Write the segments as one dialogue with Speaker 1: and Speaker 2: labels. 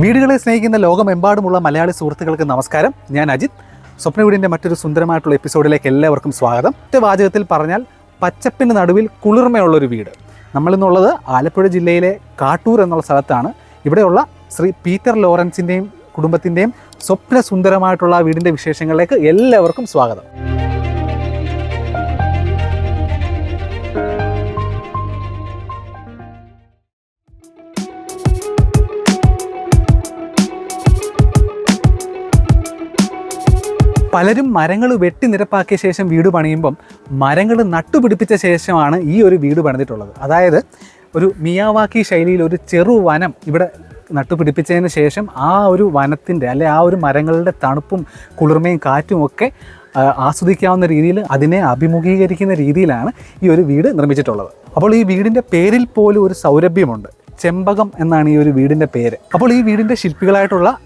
Speaker 1: വീടുകളെ സ്നേഹിക്കുന്ന ലോകമെമ്പാടുമുള്ള മലയാളി സുഹൃത്തുക്കൾക്ക് നമസ്കാരം. ഞാൻ അജിത്. സ്വപ്നവീടിന്റെ മറ്റൊരു സുന്ദരമായിട്ടുള്ള എപ്പിസോഡിലേക്ക് എല്ലാവർക്കും സ്വാഗതം. ഒറ്റ വാചകത്തിൽ പറഞ്ഞാൽ പച്ചപ്പിന് നടുവിൽ കുളിർമയുള്ളൊരു വീട്. നമ്മളിന്നുള്ളത് ആലപ്പുഴ ജില്ലയിലെ കാട്ടൂർ എന്നുള്ള സ്ഥലത്താണ്. ഇവിടെയുള്ള ശ്രീ പീറ്റർ ലോറൻസിന്റെയും കുടുംബത്തിന്റെയും സ്വപ്ന സുന്ദരമായിട്ടുള്ള വീടിന്റെ വിശേഷങ്ങളിലേക്ക് എല്ലാവർക്കും സ്വാഗതം. പലരും മരങ്ങൾ വെട്ടി നിരപ്പാക്കിയ ശേഷം വീട് പണിയുമ്പം മരങ്ങൾ നട്ടുപിടിപ്പിച്ച ശേഷമാണ് ഈ ഒരു വീട് പണിതിട്ടുള്ളത്. അതായത് ഒരു മിയാവാക്കി ശൈലിയിൽ ഒരു ചെറു വനം ഇവിടെ നട്ടുപിടിപ്പിച്ചതിന് ശേഷം ആ ഒരു വനത്തിന്റെ അല്ലെ ആ ഒരു മരങ്ങളുടെ തണുപ്പും കുളിർമയും കാറ്റും ഒക്കെ ആസ്വദിക്കാവുന്ന രീതിയിൽ അതിനെ അഭിമുഖീകരിക്കുന്ന രീതിയിലാണ് ഈ ഒരു വീട് നിർമ്മിച്ചിട്ടുള്ളത്. അപ്പോൾ ഈ വീടിന്റെ പേരിൽ പോലും ഒരു സൗരഭ്യമുണ്ട്. ചെമ്പകം എന്നാണ് ഈ ഒരു വീടിന്റെ പേര്. അപ്പോൾ ഈ വീടിന്റെ ശില്പികളായിട്ടുള്ള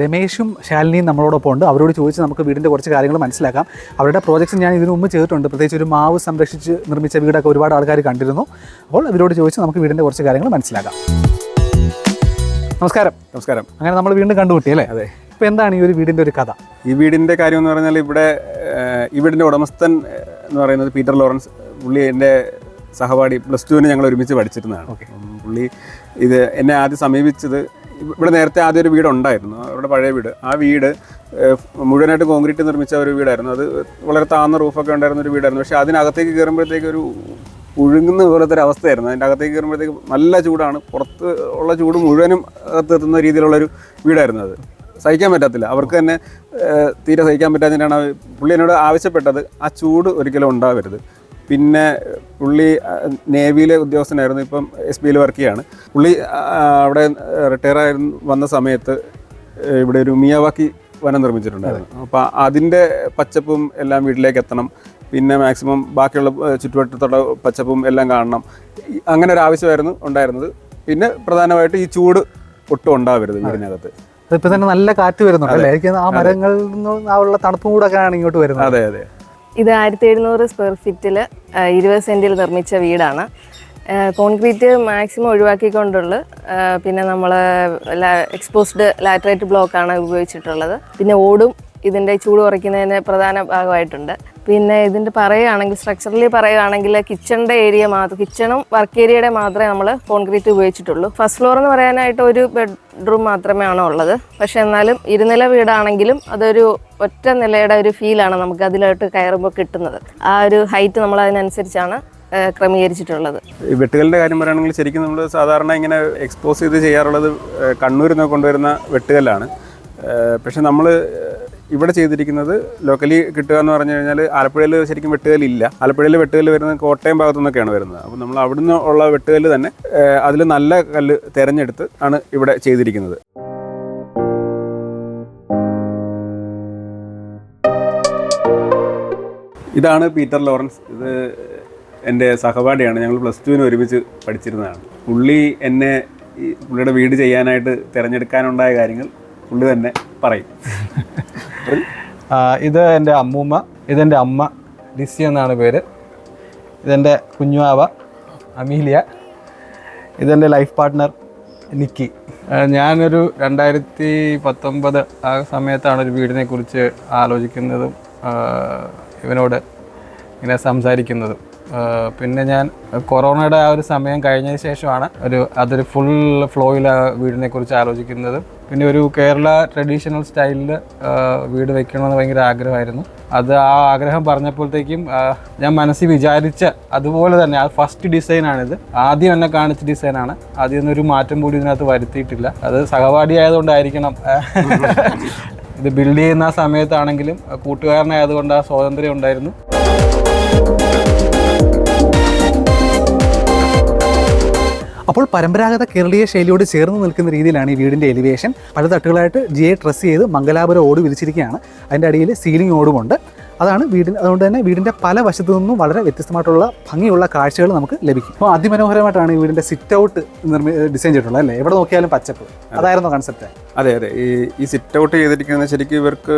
Speaker 1: രമേശും ശാലിനിയും നമ്മളോടൊപ്പം ഉണ്ട്. അവരോട് ചോദിച്ച് നമുക്ക് വീടിന്റെ കുറച്ച് കാര്യങ്ങൾ മനസ്സിലാക്കാം. അവരുടെ പ്രോജക്ട്സ് ഞാൻ ഇതിനു മുമ്പ് ചെയ്തിട്ടുണ്ട്. പ്രത്യേകിച്ച് ഒരു മാവ് സംരക്ഷിച്ച് നിർമ്മിച്ച വീടൊക്കെ ഒരുപാട് ആൾക്കാർ കണ്ടിരുന്നു. അപ്പോൾ ഇവരോട് ചോദിച്ച് നമുക്ക് വീടിന്റെ കുറച്ച് കാര്യങ്ങൾ മനസ്സിലാക്കാം. നമസ്കാരം.
Speaker 2: നമസ്കാരം.
Speaker 1: അങ്ങനെ നമ്മൾ വീണ്ടും കണ്ടുമുട്ടി അല്ലേ?
Speaker 2: അതെ.
Speaker 1: ഇപ്പോൾ എന്താണ് ഈ ഒരു വീടിന്റെ ഒരു കഥ?
Speaker 2: ഈ വീടിന്റെ കാര്യം എന്ന് പറഞ്ഞാൽ ഇവിടെ ഈ വീടിന്റെ ഉടമസ്ഥൻ എന്ന് പറയുന്നത് പീറ്റർ ലോറൻസ് പുള്ളി എന്റെ സഹപാഠി പ്ലസ് ടുവിന് ഞങ്ങൾ ഒരുമിച്ച് പഠിച്ചിരുന്നതാണ്. പുള്ളി ഇത് എന്നെ ആദ്യം സമീപിച്ചത് ഇവിടെ നേരത്തെ ആദ്യം ഒരു വീട് ഉണ്ടായിരുന്നു അവരുടെ പഴയ വീട്. ആ വീട് മുഴുവനായിട്ട് കോൺക്രീറ്റ് നിർമ്മിച്ച ഒരു വീടായിരുന്നു. അത് വളരെ താന്ന റൂഫൊക്കെ ഉണ്ടായിരുന്ന ഒരു വീടായിരുന്നു. പക്ഷേ അതിനകത്തേക്ക് കയറുമ്പോഴത്തേക്ക് ഒരു പുഴുങ്ങുന്ന പോലത്തെ ഒരു അവസ്ഥയായിരുന്നു. അതിന്റെ അകത്തേക്ക് കയറുമ്പോഴത്തേക്ക് നല്ല ചൂടാണ്. പുറത്ത് ഉള്ള ചൂട് മുഴുവനും അകത്തെത്തുന്ന രീതിയിലുള്ളൊരു വീടായിരുന്നു അത്. സഹിക്കാൻ പറ്റത്തില്ല. അവർക്ക് തന്നെ തീരെ സഹിക്കാൻ പറ്റാത്തതിനാണ് പുള്ളി എന്നോട് ആവശ്യപ്പെട്ടത്. ആ ചൂട് ഒരിക്കലും ഉണ്ടാവരുത്. പിന്നെ പുള്ളി നേവിയിലെ ഉദ്യോഗസ്ഥനായിരുന്നു ഇപ്പം എസ് ബിയിൽ വർക്ക് ചെയ്യാണ്. പുള്ളി അവിടെ റിട്ടയർ ആയി വന്ന സമയത്ത് ഇവിടെ ഒരു മിയാവാക്കി വനം നിർമ്മിച്ചിട്ടുണ്ടായിരുന്നു. അപ്പോൾ അതിന്റെ പച്ചപ്പും എല്ലാം വീട്ടിലേക്ക് എത്തണം. പിന്നെ മാക്സിമം ബാക്കിയുള്ള ചുറ്റുവട്ടത്തുള്ള പച്ചപ്പും എല്ലാം കാണണം. അങ്ങനെ ഒരു ആവശ്യമായിരുന്നു ഉണ്ടായിരുന്നത്. പിന്നെ പ്രധാനമായിട്ട് ഈ ചൂട് ഒട്ടും ഉണ്ടാവരുത് വീടിനകത്ത്.
Speaker 1: ഇപ്പൊ തന്നെ നല്ല കാറ്റ് വരുന്നുണ്ട് അല്ലേ? ആ മരങ്ങളിൽ നിന്ന് ആ ഉള്ള തണുപ്പും കൂടെ ഒക്കെയാണ് ഇങ്ങോട്ട് വരുന്നത്.
Speaker 2: അതെ അതെ.
Speaker 3: ഇത് ആയിരത്തി എഴുന്നൂറ് സ്ക്വയർ ഫീറ്റിൽ ഇരുപത് സെന്റിൽ നിർമ്മിച്ച വീടാണ്. കോൺക്രീറ്റ് മാക്സിമം ഒഴിവാക്കിക്കൊണ്ടുള്ള പിന്നെ നമ്മൾ എക്സ്പോസ്ഡ് ലാറ്ററൈറ്റ് ബ്ലോക്കാണ് ഉപയോഗിച്ചിട്ടുള്ളത്. പിന്നെ ഓടും ഇതിന്റെ ചൂട് കുറയ്ക്കുന്നതിന് പ്രധാന ഭാഗമായിട്ടുണ്ട്. പിന്നെ ഇതിന്റെ പറയുകയാണെങ്കിൽ സ്ട്രക്ചറലി പറയുകയാണെങ്കിൽ കിച്ചണിന്റെ ഏരിയ മാത്രം കിച്ചണും വർക്ക് ഏരിയയുടെ മാത്രമേ നമ്മൾ കോൺക്രീറ്റ് ഉപയോഗിച്ചിട്ടുള്ളൂ. ഫസ്റ്റ് ഫ്ലോർ എന്ന് പറയാനായിട്ട് ഒരു ബെഡ്റൂം മാത്രമേ ആണോ ഉള്ളത്. പക്ഷെ എന്നാലും ഇരുനില വീടാണെങ്കിലും അതൊരു ഒറ്റ നിലയുടെ ഒരു ഫീലാണ് നമുക്ക് അതിലോട്ട് കയറുമ്പോൾ കിട്ടുന്നത്. ആ ഒരു ഹൈറ്റ് നമ്മൾ അതിനനുസരിച്ചാണ് ക്രമീകരിച്ചിട്ടുള്ളത്.
Speaker 2: വെട്ടുകളുടെ കാര്യം പറയുകയാണെങ്കിൽ ശരിക്കും നമ്മൾ സാധാരണ ഇങ്ങനെ എക്സ്പോസ് ചെയ്ത് ചെയ്യാറുള്ളത് കണ്ണൂരിൽ നിന്ന് കൊണ്ടുവരുന്ന വെട്ടുകല്ലാണ്. പക്ഷെ നമ്മൾ ഇവിടെ ചെയ്തിരിക്കുന്നത് ലോക്കലി കിട്ടുക എന്ന് പറഞ്ഞു കഴിഞ്ഞാൽ ആലപ്പുഴയിൽ ശരിക്കും വെട്ടുകല്ലില്ല. ആലപ്പുഴയിൽ വെട്ടുകല്ല് വരുന്നത് കോട്ടയം ഭാഗത്തു നിന്നൊക്കെയാണ് വരുന്നത്. അപ്പോൾ നമ്മൾ അവിടുന്ന് ഉള്ള വെട്ടുകല്ല് തന്നെ അതിൽ നല്ല കല്ല് തിരഞ്ഞെടുത്ത് ആണ് ഇവിടെ ചെയ്തിരിക്കുന്നത്. ഇതാണ് പീറ്റർ ലോറൻസ്. ഇത് എന്റെ സഹപാഠിയാണ്. ഞങ്ങൾ പ്ലസ് ടുവിന് ഒരുമിച്ച് പഠിച്ചിരുന്നതാണ്. പുള്ളി എന്നെ പുള്ളിയുടെ വീട് ചെയ്യാനായിട്ട് തിരഞ്ഞെടുക്കാനുണ്ടായ കാര്യങ്ങൾ പുള്ളി തന്നെ പറയും.
Speaker 4: ആ, ഇത് എന്റെ അമ്മൂമ്മ ഇതെന്റെ അമ്മ ലിസി എന്നാണ് പേര്. ഇതെന്റെ കുഞ്ഞുവാവ അമീലിയ. ഇതെന്റെ ലൈഫ് പാർട്ട്ണർ നിക്കി. ഞാനൊരു രണ്ടായിരത്തി പത്തൊമ്പത് ആ സമയത്താണ് ഒരു വീടിനെ കുറിച്ച് ആലോചിക്കുന്നതും ഇവനോട് ഇങ്ങനെ സംസാരിക്കുന്നതും. പിന്നെ ഞാൻ കൊറോണയുടെ ആ ഒരു സമയം കഴിഞ്ഞതിന് ശേഷമാണ് ഒരു അതൊരു ഫുൾ ഫ്ലോയിൽ ആ വീടിനെ കുറിച്ച് ആലോചിക്കുന്നത്. പിന്നെ ഒരു കേരള ട്രഡീഷണൽ സ്റ്റൈലിൽ വീട് വെക്കണമെന്ന് ഭയങ്കര ആഗ്രഹമായിരുന്നു. അത് ആ ആഗ്രഹം പറഞ്ഞപ്പോഴത്തേക്കും ഞാൻ മനസ്സിൽ വിചാരിച്ച അതുപോലെ തന്നെ ആ ഫസ്റ്റ് ഡിസൈനാണിത് ആദ്യം എന്നെ കാണിച്ച ഡിസൈനാണ് ആദ്യം ഒന്നും ഒരു മാറ്റം കൂടി ഇതിനകത്ത് വരുത്തിയിട്ടില്ല. അത് സഹപാഠി ആയതുകൊണ്ടായിരിക്കണം. ഇത് ബിൽഡ് ചെയ്യുന്ന സമയത്താണെങ്കിലും കൂട്ടുകാരനായതുകൊണ്ട് ആ സ്വാതന്ത്ര്യം ഉണ്ടായിരുന്നു.
Speaker 1: അപ്പോൾ പരമ്പരാഗത കേരളീയ ശൈലിയോട് ചേർന്ന് നിൽക്കുന്ന രീതിയിലാണ് ഈ വീടിന്റെ എലിവേഷൻ പല തട്ടുകളായിട്ട് ജിയെ ഡ്രസ്സ് ചെയ്ത് മംഗലാപുരം ഓട് വിരിച്ചിരിക്കുകയാണ്. അതിന്റെ അടിയിൽ സീലിംഗ് ഓടുമുണ്ട്. അതാണ് വീടിന് അതുകൊണ്ട് തന്നെ വീടിന്റെ പല വശത്തു നിന്നും വളരെ വ്യത്യസ്തമായിട്ടുള്ള ഭംഗിയുള്ള കാഴ്ചകൾ നമുക്ക് ലഭിക്കും. അപ്പോൾ അതിമനോഹരമായിട്ടാണ് ഈ വീടിന്റെ സിറ്റ് ഔട്ട് നിർമ്മി ഡിസൈൻ ചെയ്തിട്ടുള്ളത് അല്ലേ? എവിടെ നോക്കിയാലും പച്ചപ്പ്. അതായിരുന്നു കൺസെപ്റ്റ്
Speaker 2: അതെ അതെ. ഈ ഈ സിറ്റ് ഔട്ട് ചെയ്തിരിക്കുന്നത് ശരിക്കും ഇവർക്ക്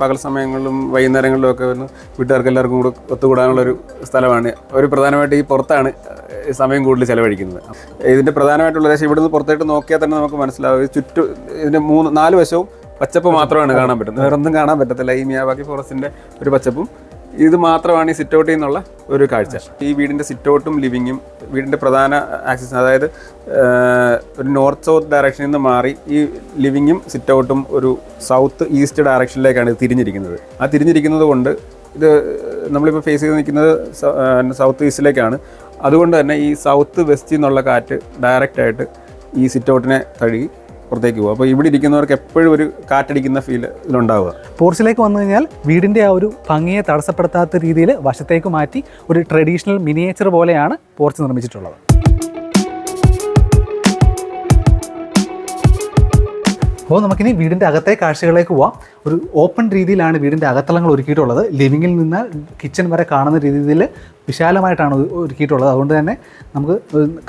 Speaker 2: പകൽ സമയങ്ങളിലും വൈകുന്നേരങ്ങളിലും ഒക്കെ വന്ന് വീട്ടുകാർക്ക് എല്ലാവർക്കും കൂടെ ഒത്തുകൂടാനുള്ള ഒരു സ്ഥലമാണ്. ഒരു പ്രധാനമായിട്ട് ഈ പുറത്താണ് സമയം കൂടുതൽ ചിലവഴിക്കുന്നത്. ഇതിന്റെ പ്രധാനമായിട്ടുള്ള ഉദ്ദേശം ഇവിടുന്ന് പുറത്തോട്ട് നോക്കിയാൽ തന്നെ നമുക്ക് മനസ്സിലാവും. ചുറ്റും ഇതിന്റെ മൂന്ന് നാല് വശവും പച്ചപ്പ് മാത്രമാണ് കാണാൻ പറ്റുന്നത്. വേറെ ഒന്നും കാണാൻ പറ്റത്തില്ല. ഈ മിയാവാക്കി ഫോറസ്റ്റിന്റെ ഒരു പച്ചപ്പും ഇത് മാത്രമാണ് ഈ സിറ്റ് ഔട്ടിൽ നിന്നുള്ള ഒരു കാഴ്ച. ഈ വീടിന്റെ സിറ്റ് ഔട്ടും ലിവിങ്ങും വീടിന്റെ പ്രധാന ആക്സിസ് അതായത് ഒരു നോർത്ത് സൗത്ത് ഡയറക്ഷനിൽ നിന്ന് മാറി ഈ ലിവിങ്ങും സിറ്റ് ഔട്ടും ഒരു സൗത്ത് ഈസ്റ്റ് ഡയറക്ഷനിലേക്കാണ് ഇത് തിരിഞ്ഞിരിക്കുന്നത്. ആ തിരിഞ്ഞിരിക്കുന്നത് കൊണ്ട് ഇത് നമ്മളിപ്പോൾ ഫേസ് ചെയ്ത് നിൽക്കുന്നത് സൗത്ത് ഈസ്റ്റിലേക്കാണ് അതുകൊണ്ട് തന്നെ ഈ സൗത്ത് വെസ്റ്റിൽ നിന്നുള്ള കാറ്റ് ഡയറക്റ്റായിട്ട് ഈ സിറ്റ് ഔട്ടിനെ തഴുകി പുറത്തേക്ക് പോകും അപ്പോൾ ഇവിടെ ഇരിക്കുന്നവർക്ക് എപ്പോഴും ഒരു കാറ്റടിക്കുന്ന ഫീൽ ഇതിലുണ്ടാവുക
Speaker 1: പോർച്ചിലേക്ക് വന്നു കഴിഞ്ഞാൽ വീടിന്റെ ആ ഒരു ഭംഗിയെ തടസ്സപ്പെടുത്താത്ത രീതിയിൽ വശത്തേക്ക് മാറ്റി ഒരു ട്രഡീഷണൽ മിനിയേച്ചർ പോലെയാണ് പോർച്ച് നിർമ്മിച്ചിട്ടുള്ളത്. അപ്പോൾ നമുക്കിനി വീടിന്റെ അകത്തെ കാഴ്ചകളിലേക്ക് പോവാം. ഒരു ഓപ്പൺ രീതിയിലാണ് വീടിന്റെ അകത്തളങ്ങൾ ഒരുക്കിയിട്ടുള്ളത്. ലിവിങ്ങിൽ നിന്ന് കിച്ചൺ വരെ കാണുന്ന രീതിയിൽ വിശാലമായിട്ടാണ് ഒരുക്കിയിട്ടുള്ളത്. അതുകൊണ്ട് തന്നെ നമുക്ക്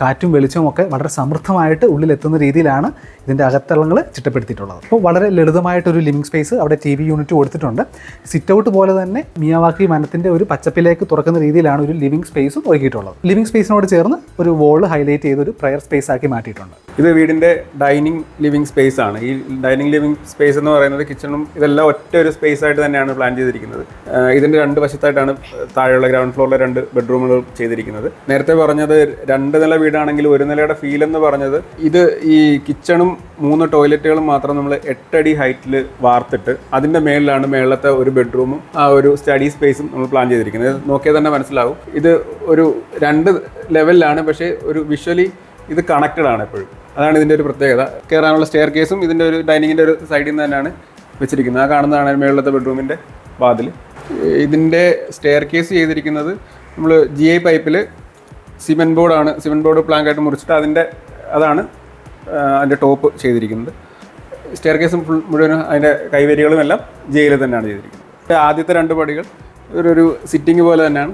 Speaker 1: കാറ്റും വെളിച്ചവും ഒക്കെ വളരെ സമൃദ്ധമായിട്ട് ഉള്ളിലെത്തുന്ന രീതിയിലാണ് ഇതിന്റെ അകത്തളങ്ങൾ ചിട്ടപ്പെടുത്തിയിട്ടുള്ളത്. അപ്പോൾ വളരെ ലളിതമായിട്ടൊരു ലിവിങ് സ്പേസ് അവിടെ ടി വി യൂണിറ്റ് കൊടുത്തിട്ടുണ്ട്. സിറ്റ് ഔട്ട് പോലെ തന്നെ മിയാവാക്കി വനത്തിന്റെ ഒരു പച്ചപ്പിലേക്ക് തുറക്കുന്ന രീതിയിലാണ് ഒരു ലിവിങ് സ്പേസും ഒരുക്കിയിട്ടുള്ളത്. ലിവിങ് സ്പേസിനോട് ചേർന്ന് ഒരു വോൾ ഹൈലൈറ്റ് ചെയ്ത് ഒരു പ്രയർ സ്പേസ് ആക്കി മാറ്റിയിട്ടുണ്ട്.
Speaker 2: ഇത് വീടിന്റെ ഡൈനിങ് ലിവിങ് സ്പേസ് ആണ്. ഈ ഡൈനിങ് ലിവിങ് സ്പേസ് എന്ന് പറയുന്നത് കിച്ചണും ഇതെല്ലാം ഒറ്റ ഒരു സ്പേസ് ആയിട്ട് തന്നെയാണ് പ്ലാൻ ചെയ്തിരിക്കുന്നത്. ഇതിന്റെ രണ്ട് വശത്തായിട്ടാണ് താഴെയുള്ള ഗ്രൗണ്ട് ഫ്ലോറിലെ രണ്ട് ബെഡ്റൂമുകൾ ചെയ്തിരിക്കുന്നത്. നേരത്തെ പറഞ്ഞത് രണ്ട് നില വീടാണെങ്കിൽ ഒരു നിലയുടെ ഫീൽ എന്ന് പറഞ്ഞത് ഇത് ഈ കിച്ചണും മൂന്ന് ടോയ്ലറ്റുകളും മാത്രം നമ്മൾ എട്ടടി ഹൈറ്റിൽ വാർത്തിട്ട് അതിന്റെ മേളിലാണ് മേളത്തെ ഒരു ബെഡ്റൂമും ആ ഒരു സ്റ്റഡി സ്പേസും നമ്മൾ പ്ലാൻ ചെയ്തിരിക്കുന്നത്. നോക്കിയാൽ തന്നെ മനസ്സിലാവും. ഇത് ഒരു രണ്ട് ലെവലിലാണ് പക്ഷേ ഒരു വിഷ്വലി ഇത് കണക്റ്റഡ് ആണ് എപ്പോഴും. അതാണ് ഇതിന്റെ ഒരു പ്രത്യേകത. കയറാനുള്ള സ്റ്റെയർ കേസും ഇതിന്റെ ഒരു ഡൈനിങ്ങിന്റെ ഒരു സൈഡിൽ നിന്ന് തന്നെയാണ് വെച്ചിരിക്കുന്നത്. ആ കാണുന്നതാണ് മേളിലത്തെ ബെഡ്റൂമിന്റെ വാതിൽ ഇതിന്റെ സ്റ്റെയർ കേസ് ചെയ്തിരിക്കുന്നത് നമ്മൾ ജി ഐ പൈപ്പിൽ സിമെന്റ് ബോർഡാണ് സിമെന്റ് ബോർഡ് പ്ലാങ്കായിട്ട് മുറിച്ചിട്ട് അതിന്റെ അതാണ് അതിന്റെ ടോപ്പ് ചെയ്തിരിക്കുന്നത്. സ്റ്റെയർ കേസും ഫുൾ മുഴുവനും അതിന്റെ കൈവരികളും എല്ലാം ജയിൽ തന്നെയാണ് ചെയ്തിരിക്കുന്നത്. ആദ്യത്തെ രണ്ട് പടികൾ ഒരു സിറ്റിംഗ് പോലെ തന്നെയാണ്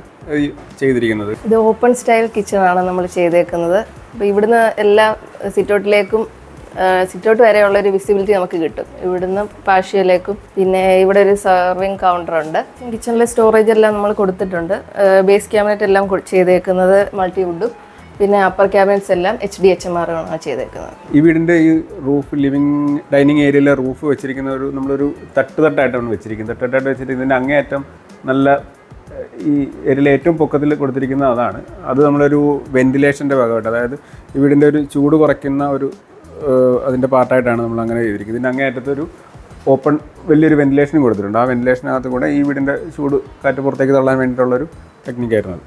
Speaker 2: ചെയ്തിരിക്കുന്നത്.
Speaker 3: ഇത് ഓപ്പൺ സ്റ്റൈൽ കിച്ചൺ ആണ് നമ്മൾ ചെയ്തേക്കുന്നത്. അപ്പോൾ ഇവിടുന്ന് എല്ലാ സിറ്റൗട്ടിലേക്കും സിറ്റൗട്ട് വരെയുള്ള ഒരു വിസിബിലിറ്റി നമുക്ക് കിട്ടും. ഇവിടുന്ന് പാഷ്യയിലേക്കും പിന്നെ ഇവിടെ ഒരു സർവിങ് കൗണ്ടർ ഉണ്ട്. കിച്ചണിലെ സ്റ്റോറേജ് എല്ലാം നമ്മൾ കൊടുത്തിട്ടുണ്ട്. ബേസ് ക്യാബിനറ്റ് എല്ലാം ചെയ്തേക്കുന്നത് മൾട്ടിവുഡും പിന്നെ അപ്പർ ക്യാബിനറ്റ്സ് എല്ലാം എച്ച് ഡി എച്ച് എം ആറുമാണ് ചെയ്തേക്കുന്നത്.
Speaker 2: ഈ വീടിന്റെ ഈ റൂഫ് ലിവിംഗ് ഡൈനിങ് ഏരിയയിലെ റൂഫ് വെച്ചിരിക്കുന്ന ഒരു നമ്മളൊരു തട്ട് തട്ടായിട്ടാണ് വെച്ചിരിക്കുന്നത്. തട്ടായിട്ട് വെച്ചിട്ട് ഇതിന്റെ അങ്ങേയറ്റം നല്ല ഈ ഏരിയയിലെ ഏറ്റവും പൊക്കത്തിൽ കൊടുത്തിരിക്കുന്നത് അതാണ്. അത് നമ്മളൊരു വെന്റിലേഷന്റെ ഭാഗമായിട്ട് അതായത് ഈ വീടിന്റെ ഒരു ചൂട് കുറയ്ക്കുന്ന ഒരു അതിന്റെ പാർട്ടായിട്ടാണ് നമ്മൾ അങ്ങനെ ചെയ്തിരിക്കുന്നത്. ഇതിന്റെ അങ്ങേയറ്റത്തൊരു ഓപ്പൺ വലിയൊരു വെന്റിലേഷനും കൊടുത്തിട്ടുണ്ട്. ആ വെന്റിലേഷനകത്ത് കൂടെ ഈ വീടിന്റെ ചൂട് കാറ്റ് പുറത്തേക്ക് തള്ളാൻ വേണ്ടിയിട്ടുള്ളൊരു ടെക്നിക്കായിരുന്നു അത്.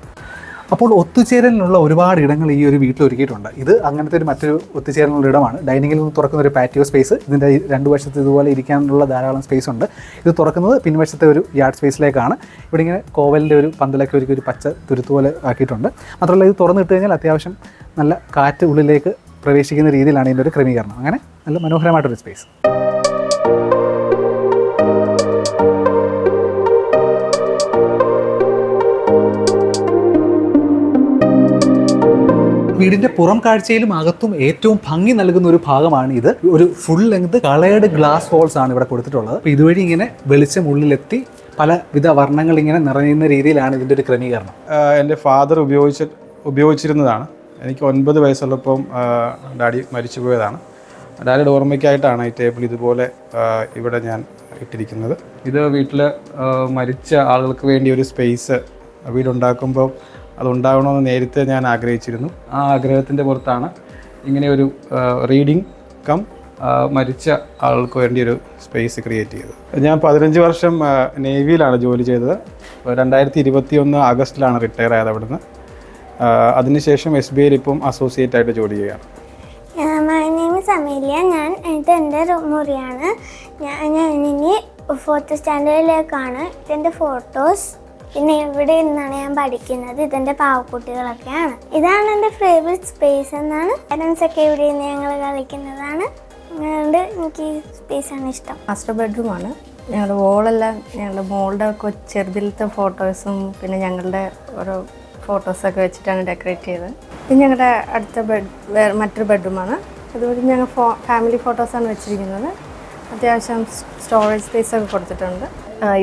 Speaker 1: അപ്പോൾ ഒത്തുചേരലിനുള്ള ഒരുപാട് ഇടങ്ങൾ ഈ ഒരു വീട്ടിൽ ഒരുക്കിയിട്ടുണ്ട്. ഇത് അങ്ങനത്തെ ഒരു മറ്റൊരു ഒത്തുചേരലിനുള്ള ഇടമാണ്. ഡൈനിങ്ങിൽ നിന്ന് തുറക്കുന്ന ഒരു പാറ്റിയോ സ്പേസ് ഇതിന്റെ രണ്ട് വശത്ത് ഇതുപോലെ ഇരിക്കാനുള്ള ധാരാളം സ്പേസ് ഉണ്ട്. ഇത് തുറക്കുന്നത് പിൻവശത്തെ ഒരു യാർഡ് സ്പേസിലേക്കാണ് ഇവിടെ ഇങ്ങനെ കോവലിന്റെ ഒരു പന്തലൊക്കെ ഒരു പച്ച തുരുത്ത് പോലെ ആക്കിയിട്ടുണ്ട്. മാത്രമല്ല ഇത് തുറന്നിട്ട് കഴിഞ്ഞാൽ അത്യാവശ്യം നല്ല കാറ്റ് ഉള്ളിലേക്ക് പ്രവേശിക്കുന്ന രീതിയിലാണ് ഇതിന്റെ ഒരു ക്രമീകരണം. അങ്ങനെ നല്ല മനോഹരമായിട്ടൊരു സ്പേസ് വീടിന്റെ പുറം കാഴ്ചയിലും അകത്തും ഏറ്റവും ഭംഗി നൽകുന്ന ഒരു ഭാഗമാണ് ഇത്. ഒരു full length coloured glass walls ആണ് ഇവിടെ കൊടുത്തിട്ടുള്ളത്. അപ്പോൾ ഇതുവഴി ഇങ്ങനെ വെളിച്ചം ഉള്ളിലെത്തി പലവിധ വർണങ്ങൾ ഇങ്ങനെ നിറയുന്ന രീതിയിലാണ് ഇതിന്റെ ഒരു ക്രമീകരണം.
Speaker 4: എന്റെ ഫാദർ ഉപയോഗിച്ച ഉപയോഗിച്ചിരുന്നതാണ്. എനിക്ക് ഒൻപത് വയസ്സുള്ളപ്പം ഡാഡി മരിച്ചു പോയതാണ്. ഡാഡിയുടെ ഓർമ്മയ്ക്കായിട്ടാണ് ഈ ടേബിൾ ഇതുപോലെ ഇവിടെ ഞാൻ ഇട്ടിരിക്കുന്നത്. ഇത് വീട്ടിൽ മരിച്ച ആളുകൾക്ക് വേണ്ടി ഒരു സ്പേസ് വീടുണ്ടാക്കുമ്പോൾ അതുണ്ടാകണമെന്ന് നേരത്തെ ഞാൻ ആഗ്രഹിച്ചിരുന്നു. ആ ആഗ്രഹത്തിന്റെ പുറത്താണ് ഇങ്ങനെ ഒരു റീഡിങ് കം മരിച്ച ആളുകൾക്ക് വേണ്ടി ഒരു സ്പേസ് ക്രിയേറ്റ് ചെയ്തത്. ഞാൻ പതിനഞ്ച് വർഷം നേവിയിലാണ് ജോലി ചെയ്തത്. രണ്ടായിരത്തി ഇരുപത്തി ഒന്ന് ആഗസ്റ്റിലാണ് റിട്ടയർ ആയത് അവിടുന്ന്. അതിനുശേഷം എസ് ബി ഐയിൽ ഇപ്പം അസോസിയേറ്റ് ആയിട്ട് ജോലി ചെയ്യുകയാണ്
Speaker 5: മൈ നെയിം ഇസ് അമേലിയ. ഞാൻ ഇത് എന്റെ മുറിയാണ്. ഞാൻ ഞാൻ ഇനി ഫോർത്ത് സ്റ്റാൻഡേർഡിലേക്കാണ് ഇതെന്റെ ഫോട്ടോസ് പിന്നെ ഇവിടെ നിന്നാണ് ഞാൻ പഠിക്കുന്നത്? ഇതെന്റെ പാവക്കുട്ടികളൊക്കെയാണ്. ഇതാണ് എന്റെ ഫേവറേറ്റ് സ്പേസ് എന്നാണ്. പാരൻസൊക്കെ ഇവിടെ നിന്ന് ഞങ്ങൾ കളിക്കുന്നതാണ്. അതുകൊണ്ട് എനിക്ക് ഈ സ്പേസാണ് ഇഷ്ടം.
Speaker 6: മാസ്റ്റർ ബെഡ്റൂമാണ് ഞങ്ങളുടെ വോളെല്ലാം ഞങ്ങളുടെ മോളുടെ ചെറുതിലത്തെ ഫോട്ടോസും പിന്നെ ഞങ്ങളുടെ ഓരോ ഫോട്ടോസൊക്കെ വെച്ചിട്ടാണ് ഡെക്കറേറ്റ് ചെയ്തത്. ഇത് ഞങ്ങളുടെ അടുത്ത ബെഡ് വേറെ മറ്റൊരു ബെഡ്റൂമാണ് അതുപോലെ ഞങ്ങൾ ഫോ ഫാമിലി ഫോട്ടോസാണ് വെച്ചിരിക്കുന്നത്. അത്യാവശ്യം സ്റ്റോറേജ് സ്പേസ് ഒക്കെ കൊടുത്തിട്ടുണ്ട്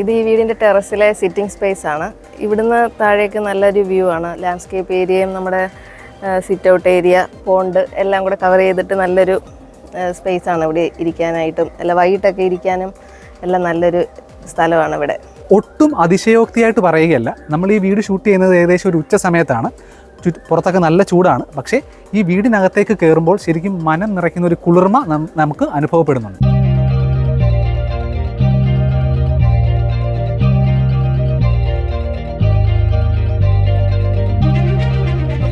Speaker 3: ഇത് ഈ വീടിന്റെ ടെറസിലെ സിറ്റിംഗ് സ്പേസ് ആണ് ഇവിടുന്ന് താഴേക്ക് നല്ലൊരു വ്യൂ ആണ്. ലാൻഡ്സ്കേപ്പ് ഏരിയയും നമ്മുടെ സിറ്റ് ഔട്ട് ഏരിയ പോണ്ട് എല്ലാം കൂടെ കവർ ചെയ്തിട്ട് നല്ലൊരു സ്പേസ് ആണ് ഇവിടെ ഇരിക്കാനായിട്ടും. അല്ല വൈകിട്ടൊക്കെ ഇരിക്കാനും എല്ലാം നല്ലൊരു സ്ഥലമാണ് ഇവിടെ.
Speaker 1: ഒട്ടും അതിശയോക്തിയായിട്ട് പറയുകയല്ല. നമ്മൾ ഈ വീട് ഷൂട്ട് ചെയ്യുന്നത് ഏകദേശം ഒരു ഉച്ച സമയത്താണ്. പുറത്തൊക്കെ നല്ല ചൂടാണ്. പക്ഷേ ഈ വീടിനകത്തേക്ക് കയറുമ്പോൾ ശരിക്കും മനം നിറയ്ക്കുന്ന ഒരു കുളിർമ നമുക്ക് അനുഭവപ്പെടുന്നുണ്ട്.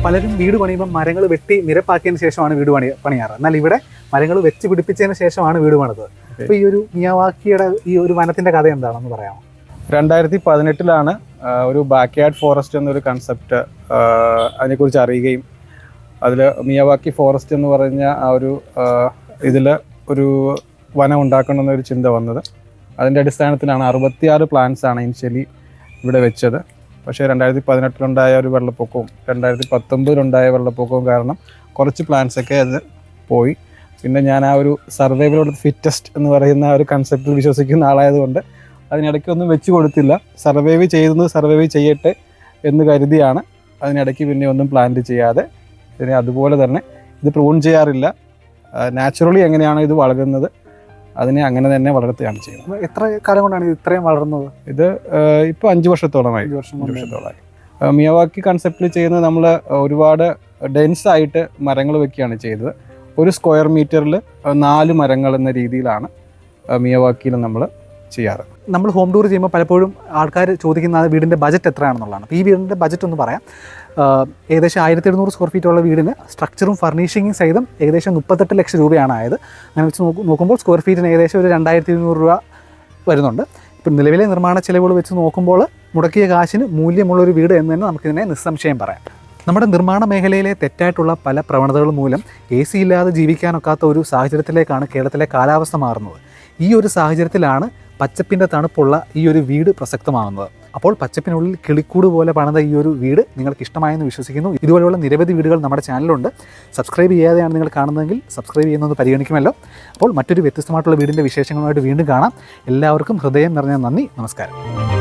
Speaker 1: പലരും വീട് പണിയുമ്പോൾ മരങ്ങൾ വെട്ടി നിരപ്പാക്കിയതിന് ശേഷമാണ് വീട് പണി പണിയാറ്. എന്നാൽ ഇവിടെ മരങ്ങൾ വെച്ച് പിടിപ്പിച്ചതിന് ശേഷമാണ് വീട് പണിത് അപ്പോൾ ഈ ഒരു മിയാവാക്കിയുടെ ഈ ഒരു വനത്തിന്റെ കഥ എന്താണെന്ന് പറയാമോ?
Speaker 4: രണ്ടായിരത്തി പതിനെട്ടിലാണ് ഒരു ബാക്ക് യാർഡ് ഫോറസ്റ്റ് എന്നൊരു കൺസെപ്റ്റ് അതിനെക്കുറിച്ച് അറിയുകയും അതിൽ മിയവാക്കി ഫോറസ്റ്റ് എന്ന് പറഞ്ഞ ആ ഒരു ഇതിൽ ഒരു വനം ഉണ്ടാക്കണമെന്നൊരു ചിന്ത വന്നത്. അതിന്റെ അടിസ്ഥാനത്തിലാണ് അറുപത്തിയാറ് ആണ് ഇനിഷ്യലി ഇവിടെ വെച്ചത്. പക്ഷേ രണ്ടായിരത്തി പതിനെട്ടിലുണ്ടായ ഒരു വെള്ളപ്പൊക്കവും രണ്ടായിരത്തി പത്തൊമ്പതിലുണ്ടായ വെള്ളപ്പൊക്കവും കാരണം കുറച്ച് പ്ലാൻസൊക്കെ അത് പോയി. പിന്നെ ഞാൻ ആ ഒരു സർവൈവലോട് ഫിറ്റസ്റ്റ് എന്ന് പറയുന്ന ഒരു കൺസെപ്റ്റിൽ വിശ്വസിക്കുന്ന ആളായതുകൊണ്ട് അതിനിടയ്ക്ക് ഒന്നും വെച്ച് കൊടുത്തില്ല. സർവൈവ് ചെയ്യുന്നത് സർവൈവ് ചെയ്യട്ടെ എന്ന് കരുതിയാണ് അതിനിടയ്ക്ക് പിന്നെ ഒന്നും പ്ലാന്റ് ചെയ്യാതെ. പിന്നെ അതുപോലെ തന്നെ ഇത് പ്രൂൺ ചെയ്യാറില്ല. നാച്ചുറലി എങ്ങനെയാണ് ഇത് വളരുന്നത്? അതിനെ അങ്ങനെ തന്നെ വളർത്തുകയാണ് ചെയ്യുന്നത്.
Speaker 1: എത്ര കാലം കൊണ്ടാണ് ഇത് ഇത്രയും വളർന്നത്?
Speaker 4: ഇത് ഇപ്പോൾ അഞ്ച് വർഷത്തോളമായി.
Speaker 1: അഞ്ച് വർഷം
Speaker 4: അഞ്ച് വർഷത്തോളമായി. മിയവാക്കി കൺസെപ്റ്റിൽ ചെയ്യുന്നത് നമ്മൾ ഒരുപാട് ഡെൻസ് ആയിട്ട് മരങ്ങൾ വെക്കുകയാണ് ചെയ്തത്. ഒരു സ്ക്വയർ മീറ്ററിൽ നാല് മരങ്ങൾ എന്ന രീതിയിലാണ് മിയവാക്കിയിൽ നമ്മൾ ചെയ്യാറ്.
Speaker 1: നമ്മൾ ഹോം ടൂർ ചെയ്യുമ്പോൾ പലപ്പോഴും ആൾക്കാർ ചോദിക്കുന്ന വീടിന്റെ ബജറ്റ് എത്രയാണെന്നുള്ളതാണ്. അപ്പോൾ ഈ വീടിന്റെ ബജറ്റ് ഒന്ന് പറയാം. ഏകദേശം ആയിരത്തി എഴുന്നൂറ് സ്ക്വയർ ഫീറ്റ് ഉള്ള വീടിന് സ്ട്രക്ചറും ഫർണിഷിങ്ങും സഹിതം ഏകദേശം മുപ്പത്തെട്ട് ലക്ഷം രൂപയാണ് ആയത്. അങ്ങനെ വെച്ച് നോക്കു- നോക്കുമ്പോൾ സ്ക്വയർ ഫീറ്റിന് ഏകദേശം ഒരു രണ്ടായിരത്തി ഇരുന്നൂറ് രൂപ വരുന്നുണ്ട്. ഇപ്പം നിലവിലെ നിർമ്മാണ ചിലവുകൾ വെച്ച് നോക്കുമ്പോൾ മുടക്കിയ കാശിന് മൂല്യമുള്ളൊരു വീട് എന്ന് തന്നെ നമുക്കിതിനെ നിസ്സംശയം പറയാം. നമ്മുടെ നിർമ്മാണ മേഖലയിലെ തെറ്റായിട്ടുള്ള പല പ്രവണതകൾ മൂലം എ സി ഇല്ലാതെ ജീവിക്കാനൊക്കാത്ത ഒരു സാഹചര്യത്തിലേക്കാണ് കേരളത്തിലെ കാലാവസ്ഥ മാറുന്നത്. ഈ ഒരു സാഹചര്യത്തിലാണ് പച്ചപ്പിന്റെ തണുപ്പുള്ള ഈ ഒരു വീട് പ്രസക്തമാകുന്നത് അപ്പോൾ പച്ചപ്പിനുള്ളിൽ കിളിക്കൂട് പോലെ പണിത ഈ ഒരു വീട് നിങ്ങൾക്ക് ഇഷ്ടമായെന്ന് വിശ്വസിക്കുന്നു. ഇതുപോലെയുള്ള നിരവധി വീടുകൾ നമ്മുടെ ചാനലുണ്ട് സബ്സ്ക്രൈബ് ചെയ്യാതെയാണ് നിങ്ങൾ കാണുന്നതെങ്കിൽ സബ്സ്ക്രൈബ് ചെയ്യുന്നത് പരിഗണിക്കുമല്ലോ. അപ്പോൾ മറ്റൊരു വ്യത്യസ്തമായിട്ടുള്ള വീടിന്റെ വിശേഷങ്ങളുമായിട്ട് വീണ്ടും കാണാം. എല്ലാവർക്കും ഹൃദയം നിറഞ്ഞ നന്ദി. നമസ്കാരം.